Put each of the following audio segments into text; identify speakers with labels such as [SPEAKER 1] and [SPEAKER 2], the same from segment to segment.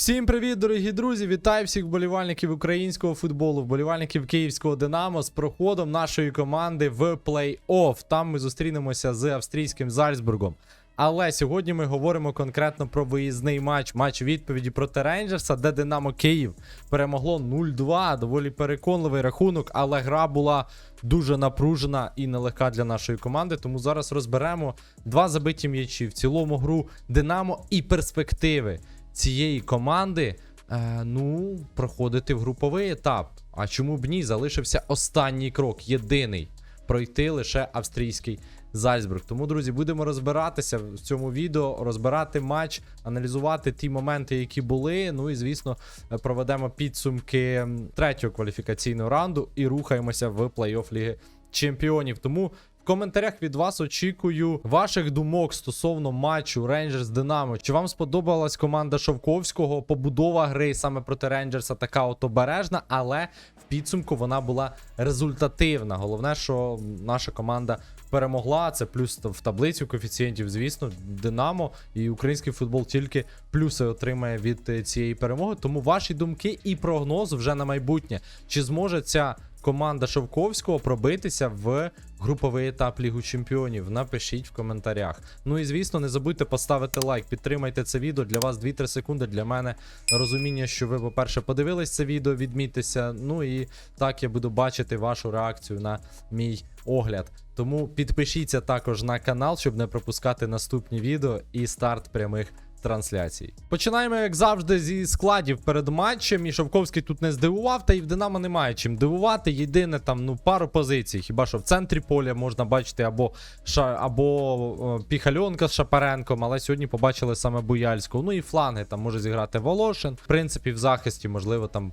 [SPEAKER 1] Всім привіт, дорогі друзі! Вітаю всіх вболівальників українського футболу, вболівальників київського Динамо з проходом нашої команди в плей-офф. Там ми зустрінемося з австрійським Зальцбургом. Але сьогодні ми говоримо конкретно про виїзний матч, матч відповіді проти Рейнджерса, де Динамо Київ перемогло 0-2. Доволі переконливий рахунок, але гра була дуже напружена і нелегка для нашої команди. Тому зараз розберемо два забиті м'ячі в цілому гру Динамо і перспективи цієї команди. Е, ну, проходити в груповий етап. А чому б ні? Залишився останній крок, єдиний пройти лише австрійський Зальцбург. Тому, друзі, будемо розбиратися в цьому відео, розбирати матч, аналізувати ті моменти, які були. Ну і звісно, проведемо підсумки третього кваліфікаційного раунду і рухаємося в плей-офф Ліги Чемпіонів. Тому. В коментарях від вас очікую ваших думок стосовно матчу Рейнджерс Динамо. Чи вам сподобалась команда Шовковського? Побудова гри саме проти Рейнджерса така от обережна, але в підсумку вона була результативна. Головне, що наша команда перемогла. Це плюс в таблицю коефіцієнтів, звісно, Динамо і український футбол тільки плюси отримає від е, цієї перемоги. Тому ваші думки і прогноз вже на майбутнє. Чи зможе ця команда Шовковського пробитися в груповий етап Лігу Чемпіонів? Напишіть в коментарях. Ну і звісно, не забудьте поставити лайк, підтримайте це відео. Для вас 2-3 секунди. Для мене розуміння, що ви, по-перше, подивились це відео, відмітьтеся. Ну і так я буду бачити вашу реакцію на мій огляд. Тому підпишіться також на канал, щоб не пропускати наступні відео і старт прямих трансляцій. Починаємо, як завжди, зі складів перед матчем. І Шовковський тут не здивував, та і в Динамо немає чим дивувати. Єдине там ну пару позицій. Хіба що в центрі поля можна бачити або ша, або е, Піхальонка з Шапаренком, але сьогодні побачили саме Буяльського. Ну і фланги там може зіграти Волошин. В принципі, в захисті, можливо, там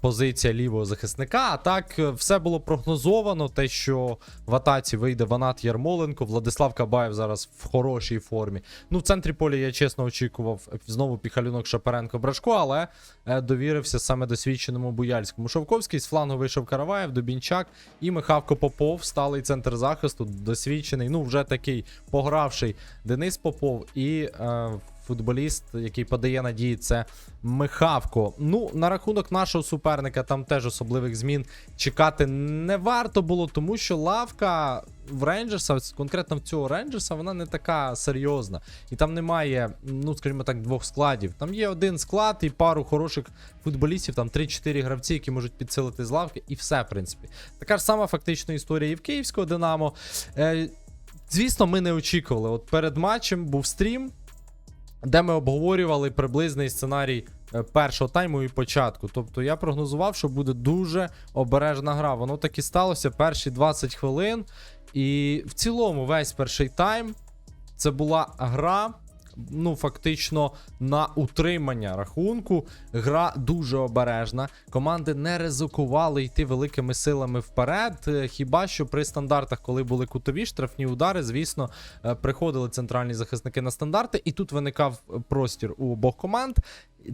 [SPEAKER 1] позиція лівого захисника. А так е, все було прогнозовано. Те, що в атаці вийде Ванат Ярмоленко, Владислав Кабаєв зараз в хорошій формі. Ну, в центрі поля я чесно очікував е, знову Піхалюнок Шапаренко Брашко, але е, довірився саме досвідченому Буяльському. Шовковський з флангу вийшов Караваєв, Дубінчак і Михавко Попов, сталий центр захисту, досвідчений, ну вже такий погравший Денис Попов і. Е, Футболіст, який подає надії, це Михавко. Ну, на рахунок нашого суперника там теж особливих змін чекати не варто було, тому що лавка в Рейнджерса, конкретно в цього Рейнджерса, вона не така серйозна. І там немає, ну скажімо так, двох складів. Там є один склад і пару хороших футболістів, там 3-4 гравці, які можуть підсилити з лавки, і все, в принципі. Така ж сама фактично історія і в Київського Динамо. Е, Звісно, ми не очікували. От перед матчем був стрім, де ми обговорювали приблизний сценарій е, першого тайму і початку. Тобто я прогнозував, що буде дуже обережна гра. Воно так і сталося перші 20 хвилин. І в цілому весь перший тайм це була гра. Ну, фактично на утримання рахунку. Гра дуже обережна. Команди не ризикували йти великими силами вперед. Е, Хіба що при стандартах, коли були кутові штрафні удари, звісно, е, приходили центральні захисники на стандарти, і тут виникав е, простір у обох команд.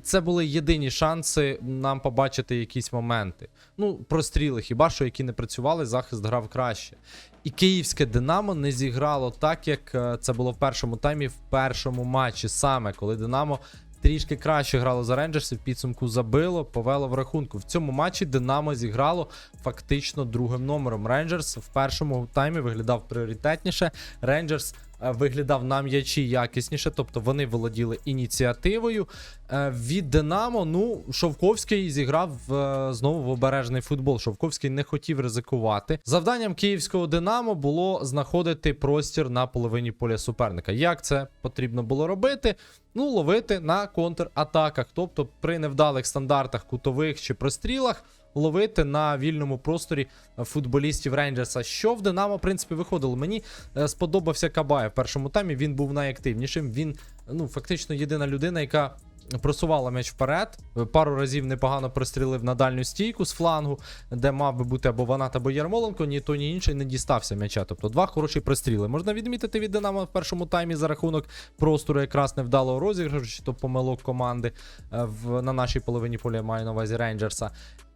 [SPEAKER 1] Це були єдині шанси нам побачити якісь моменти. Ну, простріли, хіба що які не працювали, захист грав краще. І київське Динамо не зіграло так, як е, це було в першому таймі, в першому матчі, саме коли Динамо трішки краще грало за Рейнджерс, в підсумку забило, повело в рахунку. В цьому матчі Динамо зіграло фактично другим номером. Рейнджерс в першому таймі виглядав пріоритетніше. Рейнджерс виглядав на м'ячі якісніше, тобто вони володіли ініціативою. Е, Від Динамо, ну, Шовковський зіграв е, знову в обережний футбол. Шовковський не хотів ризикувати. Завданням київського Динамо було знаходити простір на половині поля суперника. Як це потрібно було робити? Ну, ловити на контратаках, тобто при невдалих стандартах кутових чи прострілах. Ловити на вільному просторі футболістів Рейнджерса. Що в Динамо, в принципі, виходило. Мені е, сподобався Кабаєв в першому таймі. Він був найактивнішим. Він, ну, фактично, єдина людина, яка просувала м'яч вперед. Пару разів непогано прострілив на дальню стійку з флангу, де мав би бути або Ванат, або Ярмоленко, ні то, ні інший не дістався м'яча. Тобто два хороші простріли. Можна відмітити від Динамо в першому таймі за рахунок простору якраз невдалого розіграшу, чи то помилок команди е, в, на нашій половині поля маю на увазі Рейнджерса.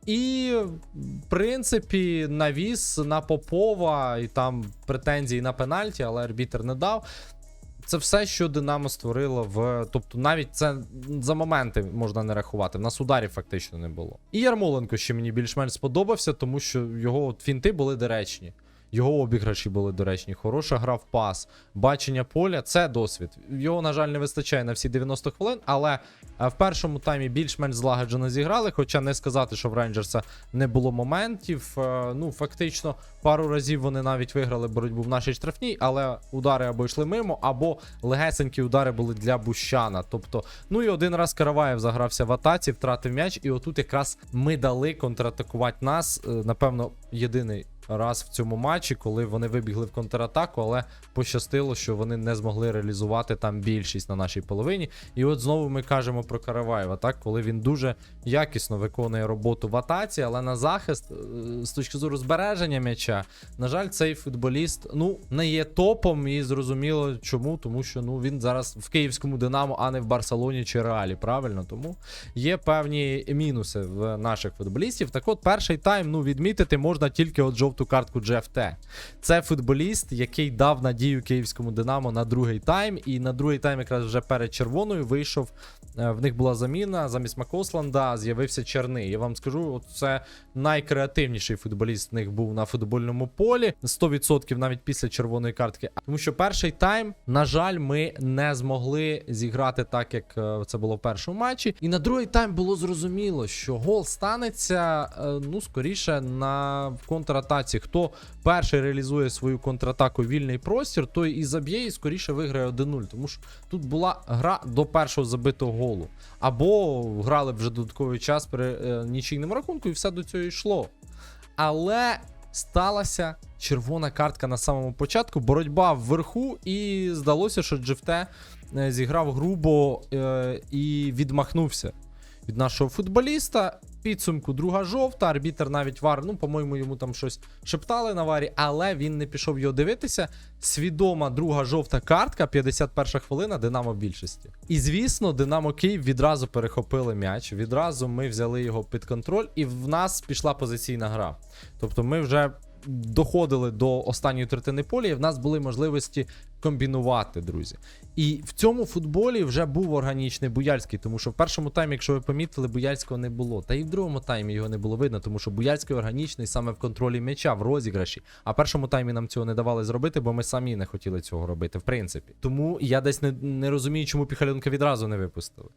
[SPEAKER 1] І, в принципі, навіс на Попова, і там претензії на пенальті, але арбітер не дав. це все, що Динамо створило в. Тобто, навіть це за моменти можна не рахувати. В нас ударів фактично не було. І Ярмоленко ще мені більш-менш сподобався, тому що його фінти були доречні. Його обіграші були доречні, хороша гра в пас, бачення поля це досвід. Його, на жаль, не вистачає на всі 90 хвилин, але в першому таймі більш-менш злагоджено зіграли. Хоча не сказати, що в Рейнджерса не було моментів. Е, Ну, фактично, пару разів вони навіть виграли боротьбу в нашій штрафній, але удари або йшли мимо, або легесенькі удари були для Бущана. Тобто, ну і один раз Караваєв загрався в атаці, втратив м'яч, і отут якраз ми дали контратакувати нас. Е, Напевно, єдиний раз в цьому матчі, коли вони вибігли в контратаку, але пощастило, що вони не змогли реалізувати там більшість на нашій половині. І от знову ми кажемо про Караваєва, так, коли він дуже якісно виконує роботу в атаці, але на захист, е, з точки зору збереження м'яча, на жаль, цей футболіст ну не є топом, і зрозуміло чому, тому що ну він зараз в київському Динамо, а не в Барселоні чи Реалі. Правильно, тому є певні мінуси в наших футболістів. Так от, перший тайм, ну відмітити можна тільки от жовту картку GFT. Це футболіст, який дав надію київському Динамо на другий тайм. І на другий тайм, якраз вже перед червоною, вийшов. е, В них була заміна. Замість Макосланда з'явився Черний. Я вам скажу, це найкреативніший футболіст в них був на футбольному полі. 100% навіть після червоної картки. Тому що перший тайм, на жаль, ми не змогли зіграти так, як е, це було в першому матчі. І на другий тайм було зрозуміло, що гол станеться, е, ну, скоріше, на в контратаці. Хто перший реалізує свою контратаку вільний простір, той і заб'є, і скоріше виграє 1-0. Тому що тут була гра до першого забитого голу. Або грали вже додатковий час при е, нічийному рахунку, і все до цього йшло. Але сталася червона картка на самому початку, боротьба вверху, і здалося, що Джефте е, зіграв грубо е, і відмахнувся від нашого футболіста. Підсумку друга жовта, арбітер навіть вар, ну, по-моєму, йому там щось шептали на варі, але він не пішов його дивитися. Свідома друга жовта картка, 51 хвилина, Динамо в більшості. І звісно, Динамо Київ відразу перехопили м'яч. Відразу ми взяли його під контроль, і в нас пішла позиційна гра. Тобто ми вже доходили до останньої третини поля, і в нас були можливості комбінувати, друзі. І в цьому футболі вже був органічний Буяльський, тому що в першому таймі, якщо ви помітили, Буяльського не було. Та і в другому таймі його не було видно, тому що Буяльський органічний саме в контролі м'яча, в розіграші. А в першому таймі нам цього не давали зробити, бо ми самі не хотіли цього робити, в принципі. Тому я десь не, не розумію, чому Піхальонка відразу не випустили.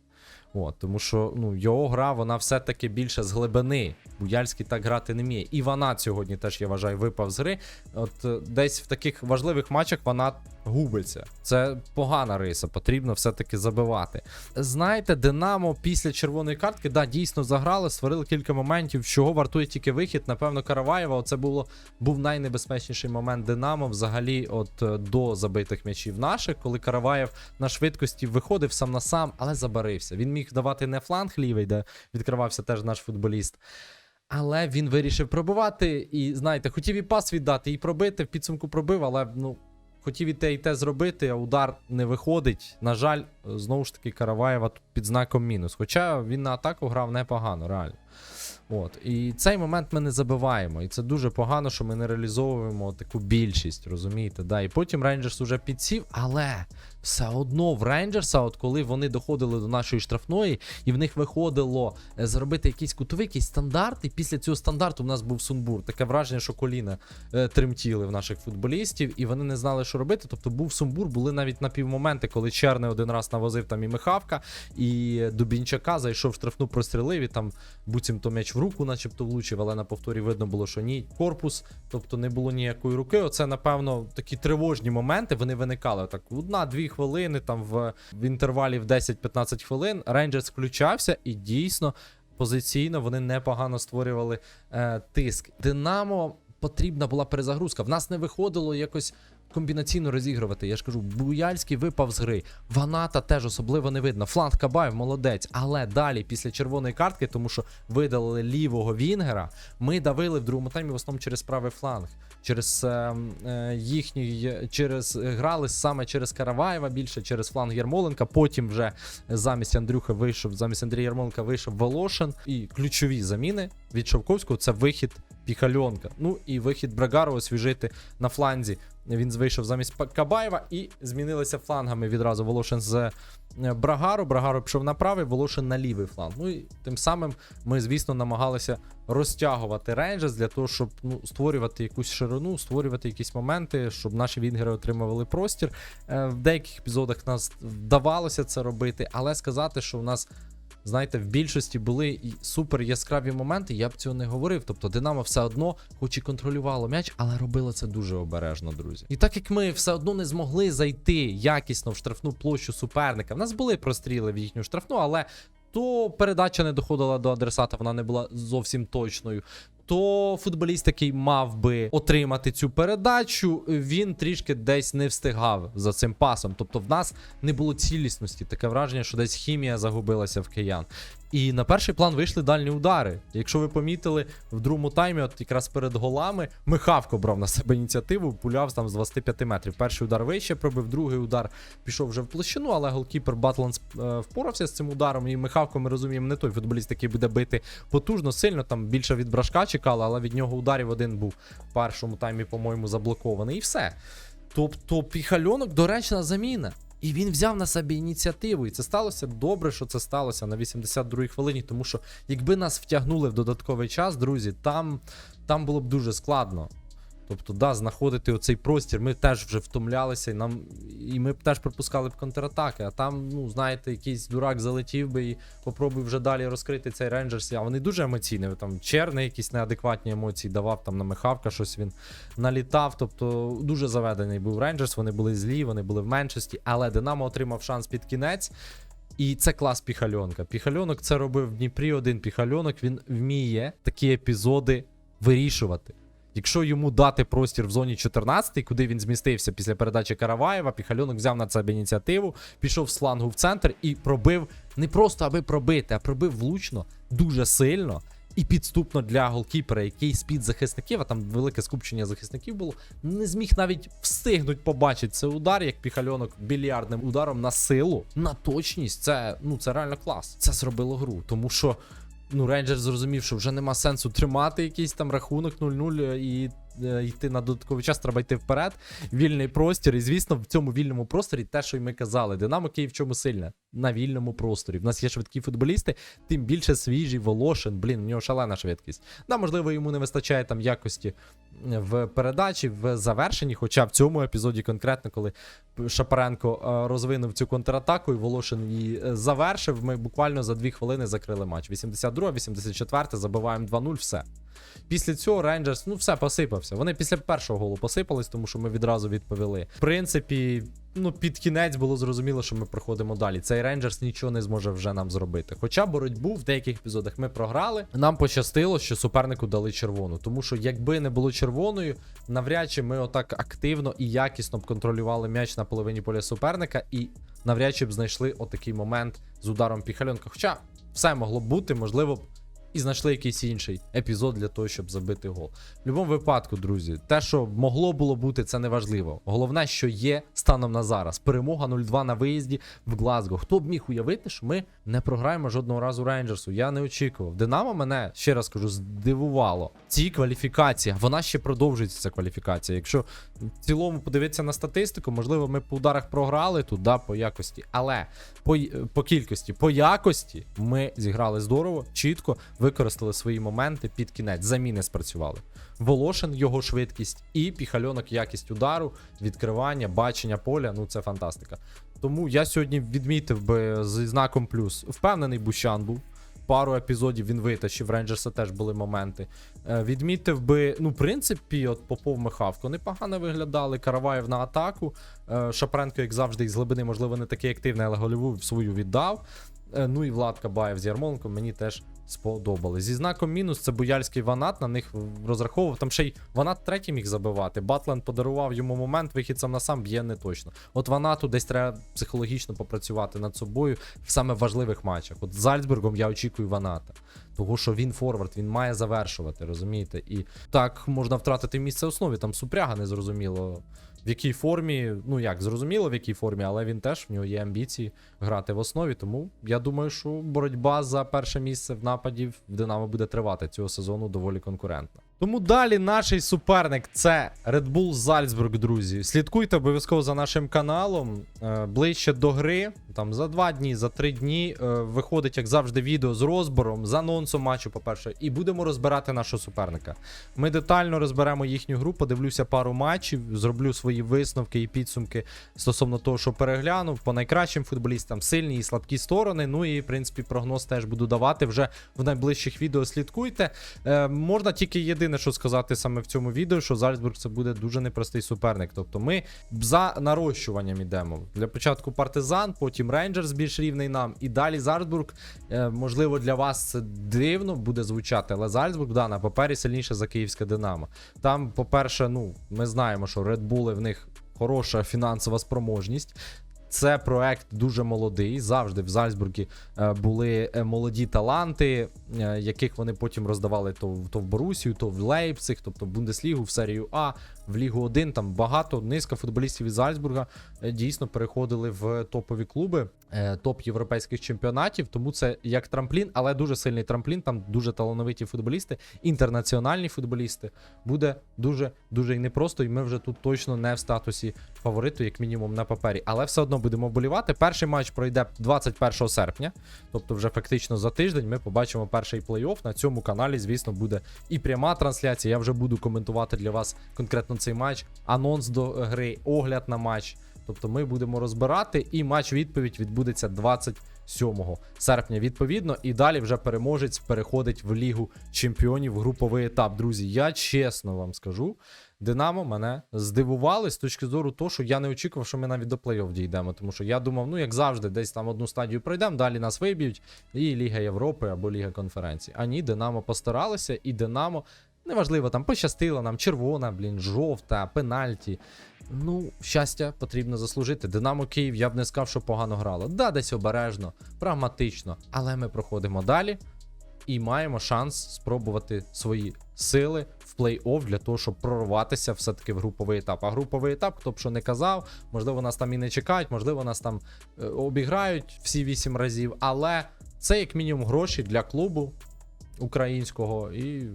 [SPEAKER 1] От, тому що ну, його гра, вона все-таки більше з глибини. Буяльський так грати не вміє. І вона сьогодні теж, я вважаю, випав з гри. От е, десь в таких важливих матчах вона губиться. Це погана риса, потрібно все-таки забивати. Знаєте, Динамо після червоної картки, да, дійсно заграли, створили кілька моментів, чого вартує тільки вихід. Напевно, Караваєва. Оце було був найнебезпечніший момент Динамо взагалі, от е, до забитих м'ячів наших, коли Караваєв на швидкості виходив сам на сам, але забарився. Він міг давати не фланг лівий, де відкривався теж наш футболіст. Але він вирішив пробувати. І знаєте, хотів і пас віддати, і пробити. В підсумку пробив, але ну. Хотів і те, і те зробити, а удар не виходить. На жаль, знову ж таки, Караваєва під знаком мінус. Хоча він на атаку грав непогано, реально. От. І цей момент ми не забиваємо. І це дуже погано, що ми не реалізовуємо таку більшість, розумієте? Да. І потім Рейнджерс уже підсів, але все одно в Рейнджерса, от коли вони доходили до нашої штрафної, і в них виходило е, зробити якийсь кутовий, якийсь стандарт, і після цього стандарту в нас був сумбур. Таке враження, що коліна е, тремтіли в наших футболістів, і вони не знали, що робити. Тобто був сумбур, були навіть напівмоменти, коли Черний один раз навозив там і Михавка, і Дубінчака зайшов в штрафну прострілив, і там буцімто м'яч в руку, начебто влучив, але на повторі видно було, що ні, корпус, тобто не було ніякої руки. Оце, напевно, такі тривожні моменти. Вони виникали так одна-дві хвилини, там в, в інтервалі в 10-15 хвилин. Рейнджерс включався і дійсно позиційно вони непогано створювали е, тиск. Динамо потрібна була перезагрузка. В нас не виходило якось комбінаційно розігрувати. Я ж кажу, Буяльський випав з гри. Ваната теж особливо не видно. Фланг Кабаєв молодець. Але далі, після червоної картки, тому що видалили лівого Вінгера, ми давили в другому таймі в основному через правий фланг. Через е, е, їхній, через грали саме через Караваєва більше, через фланг Ярмоленка. Потім вже замість Андрюха вийшов, замість Андрія Ярмоленка вийшов Волошин. І ключові заміни від Шовковського це вихід Піхальонка. Ну і вихід Брагару освіжити на фланзі. Він вийшов замість Кабаєва і змінилися флангами відразу Волошин з е, Брагару. Брагару пішов на правий, Волошин на лівий фланг. Ну і тим самим ми, звісно, намагалися розтягувати рейнджерс для того, щоб ну, створювати якусь ширину, створювати якісь моменти, щоб наші вінгери отримували простір. Е, В деяких епізодах нас вдавалося це робити, але сказати, що в нас. Знаєте, в більшості були супер яскраві моменти, я б цього не говорив. Тобто Динамо все одно, хоч і контролювало м'яч, але робило це дуже обережно, друзі. І так як ми все одно не змогли зайти якісно в штрафну площу суперника, в нас були простріли в їхню штрафну, але то передача не доходила до адресата, вона не була зовсім точною. То футболіст, який мав би отримати цю передачу, він трішки десь не встигав за цим пасом. Тобто в нас не було цілісності. Таке враження, що десь хімія загубилася в киян. І на перший план вийшли дальні удари. Якщо ви помітили, в другому таймі, от якраз перед голами, Михавко брав на себе ініціативу, пуляв там з 25 метрів. Перший удар вище пробив, другий удар пішов вже в площину, але голкіпер Батланс е, впорався з цим ударом. І Михавко, ми розуміємо, не той футболіст, який буде бити потужно, сильно. Там більше від брашка чекали, але від нього ударів один був в першому таймі, по-моєму, заблокований. І все. Тобто, піхальонок доречна заміна. І він взяв на себе ініціативу. І це сталося добре, що це сталося на 82-й хвилині. Тому що якби нас втягнули в додатковий час, друзі, там, там було б дуже складно. Тобто, да, знаходити оцей простір, ми теж вже втомлялися, і нам і ми б теж пропускали б контратаки. А там, ну знаєте, якийсь дурак залетів би і попробуй вже далі розкрити цей рейнджерс. А вони дуже емоційні. Там черни, якісь неадекватні емоції давав, там на Михавка щось він налітав. Тобто дуже заведений був рейнджерс. Вони були злі, вони були в меншості, але Динамо отримав шанс під кінець. І це клас піхальонка. Піхальонок це робив в Дніпрі один піхальонок. Він вміє такі епізоди вирішувати. Якщо йому дати простір в зоні 14, куди він змістився після передачі Караваєва, Піхальонок взяв на себе ініціативу, пішов з флангу в центр і пробив не просто аби пробити, а пробив влучно, дуже сильно і підступно для голкіпера, який з-під захисників, а там велике скупчення захисників було, не зміг навіть встигнуть побачити цей удар, як Піхальонок більярдним ударом на силу, на точність. Це ну це реально клас. Це зробило гру, тому що. Ну, Рейнджер зрозумів, що вже нема сенсу тримати якийсь там рахунок 0-0 і е, йти на додатковий час, треба йти вперед. Вільний простір. І звісно, в цьому вільному просторі те, що й ми казали, Динамо Київ чому сильне? На вільному просторі. В нас є швидкі футболісти, тим більше свіжий Волошин. Блін, у нього шалена швидкість. Да, можливо, йому не вистачає там якості в передачі, в завершенні. Хоча в цьому епізоді конкретно, коли Шапаренко е, розвинув цю контратаку, і Волошин її е, завершив. Ми буквально за дві хвилини закрили матч. 82, 84, забиваємо 2-0, все. Після цього Рейнджерс, ну все посипався. Вони після першого голу посипались, тому що ми відразу відповіли. В принципі, ну під кінець було зрозуміло, що ми проходимо далі. Цей Рейнджерс нічого не зможе вже нам зробити. Хоча боротьбу в деяких епізодах ми програли. Нам пощастило, що супернику дали червону. Тому що якби не було червоною, навряд чи ми отак активно і якісно б контролювали м'яч на половині поля суперника, і навряд чи б знайшли отакий момент з ударом піхальонка. Хоча все могло бути, можливо і знайшли якийсь інший епізод для того, щоб забити гол. В будь-якому випадку, друзі, те, що могло було бути, це не важливо. Головне, що є станом на зараз. Перемога 0-2 на виїзді в Глазго. Хто б міг уявити, що ми не програємо жодного разу Рейнджерсу? Я не очікував. Динамо мене ще раз кажу, здивувало. Ці кваліфікації, вона ще продовжується. Ця кваліфікація. Якщо в цілому подивитися на статистику, можливо, ми по ударах програли тут, да, по якості, але по, по кількості, по якості ми зіграли здорово, чітко використали свої моменти під кінець. Заміни спрацювали. Волошин, його швидкість і піхальонок, якість удару, відкривання, бачення поля. Ну це фантастика. Тому я сьогодні відмітив би зі знаком плюс. Впевнений, Бущан був. Пару епізодів він витащив. Рейнджерса теж були моменти. Е, відмітив би, ну, в принципі, от Попов Михавко непогано виглядали. Караваєв на атаку. Е, Шапренко, як завжди, із глибини, можливо, не такий активний, але гольову свою віддав. Е, Ну і Влад Кабаєв з Ярмоленком мені теж сподобали. Зі знаком мінус це Буяльський Ванат, на них розраховував. Там ще й Ванат третій міг забивати. Батленд подарував йому момент, вихід сам на сам б'є не точно. От Ванату десь треба психологічно попрацювати над собою в саме важливих матчах. От з Зальцбургом я очікую Ваната. Того, що він форвард, він має завершувати, розумієте? І так можна втратити місце основі. Там супряга не зрозуміло. В якій формі, ну як зрозуміло, в якій формі, але він теж в нього є амбіції грати в основі. Тому я думаю, що боротьба за перше місце в нападі в Динамо буде тривати цього сезону доволі конкурентно. Тому далі наш суперник це Red Bull Salzburg, друзі. Слідкуйте обов'язково за нашим каналом. Е, ближче до гри, там за два дні, за три дні е, виходить, як завжди, відео з розбором, з анонсом матчу, по-перше, і будемо розбирати нашого суперника. Ми детально розберемо їхню гру, подивлюся пару матчів, зроблю свої висновки і підсумки стосовно того, що переглянув по найкращим футболістам, сильні і слабкі сторони. Ну і в принципі прогноз теж буду давати вже в найближчих відео. Слідкуйте. Е, можна тільки єдине, що сказати саме в цьому відео, що Зальцбург це буде дуже непростий суперник. Тобто ми за нарощуванням йдемо. Для початку партизан, потім Рейнджерс більш рівний нам, і далі Зальцбург. Е, можливо, для вас це дивно буде звучати, але Зальцбург да, на папері сильніше за київське Динамо. Там, по-перше, ну ми знаємо, що Bull в них хороша фінансова спроможність. Це проект дуже молодий. Завжди в Зальцбургі е, були е, молоді таланти, яких вони потім роздавали то, то в Борусію, то в Лейпциг, тобто в Бундеслігу, в серію А, в Лігу 1. Там багато низка футболістів із Зальцбурга е, дійсно переходили в топові клуби, е, топ європейських чемпіонатів. Тому це як трамплін, але дуже сильний трамплін. Там дуже талановиті футболісти, інтернаціональні футболісти. Буде дуже дуже і непросто, і ми вже тут точно не в статусі фавориту, як мінімум на папері. Але все одно будемо вболівати. Перший матч пройде 21 серпня, тобто вже фактично за тиждень ми побачимо перший плей-офф. На цьому каналі, звісно, буде і пряма трансляція. Я вже буду коментувати для вас конкретно цей матч, анонс до гри, огляд на матч. Тобто ми будемо розбирати, і матч відповідь відбудеться 27 серпня. Відповідно, і далі вже переможець переходить в Лігу Чемпіонів груповий етап. Друзі, я чесно вам скажу. Динамо мене здивували з точки зору того, що я не очікував, що ми навіть до плей-офф дійдемо. Тому що я думав, ну як завжди, десь там одну стадію пройдемо, далі нас виб'ють, і Ліга Європи або Ліга конференцій. А ні, Динамо постаралися, і Динамо, неважливо, там пощастило нам, червона, блін, жовта, пенальті. Ну, щастя потрібно заслужити. Динамо Київ, я б не сказав, що погано грало. Да, десь обережно, прагматично, але ми проходимо далі і маємо шанс спробувати свої сили в плей-офф для того, щоб прорватися все-таки в груповий етап. А груповий етап, хто б що не казав, можливо, нас там і не чекають, можливо, нас там е, обіграють всі вісім разів, але це як мінімум гроші для клубу українського і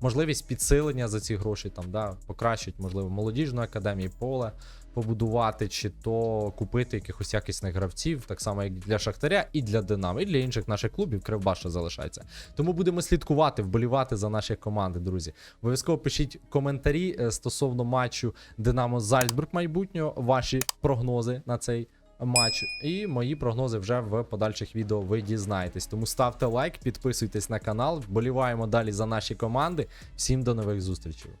[SPEAKER 1] можливість підсилення за ці гроші там, да, покращить, можливо, молодіжну академію, поле побудувати, чи то купити якихось якісних гравців, так само як для Шахтаря, і для Динамо, і для інших наших клубів Кривбаша залишається. Тому будемо слідкувати, вболівати за наші команди, друзі. Обов'язково пишіть коментарі е, стосовно матчу Динамо Зальцбург майбутнього, ваші прогнози на цей матч. І мої прогнози вже в подальших відео ви дізнаєтесь. Тому ставте лайк, підписуйтесь на канал, вболіваємо далі за наші команди. Всім до нових зустрічей.